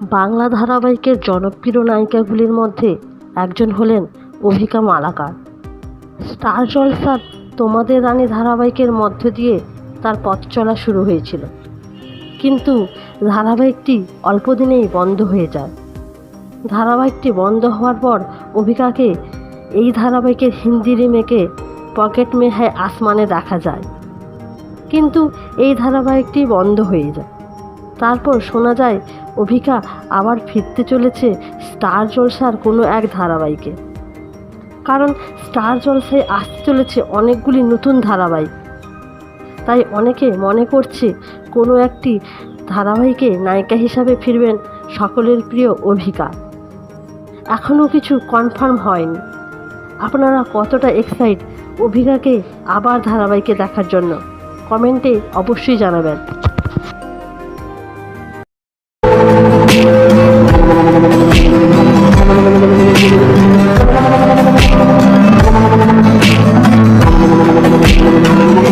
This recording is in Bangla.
বাংলা ধারাবাহিকের জনপ্রিয় নায়িকাগুলির মধ্যে একজন হলেন অভিকা মালাকার। স্টার জলসার তোমাদের রানী ধারাবাহিকের মধ্য দিয়ে তার পথ চলা শুরু হয়েছিল। কিন্তু ধারাবাহিকটি অল্প দিনেই বন্ধ হয়ে যায়। ধারাবাহিকটি বন্ধ হওয়ার পর অভিকাকে এই ধারাবাহিকের হিন্দি রিমেকে পকেট মে হ্যায় আসমানে দেখা যায়। কিন্তু এই ধারাবাহিকটি বন্ধ হয়ে যায়। তারপর শোনা যায়, অভিকা আবার ফিরতে চলেছে স্টার জলসার কোনো এক ধারাবাহিকে। কারণ স্টার জলসায় আসতে চলেছে অনেকগুলি নতুন ধারাবাহিক। তাই অনেকে মনে করছে কোনো একটি ধারাবাহিকে নায়িকা হিসাবে ফিরবেন সকলের প্রিয় অভিকা। এখনও কিছু কনফার্ম হয়নি। আপনারা কতটা এক্সাইট অভিকাকে আবার ধারাবাহিকে দেখার জন্য? কমেন্টে অবশ্যই জানাবেন। you.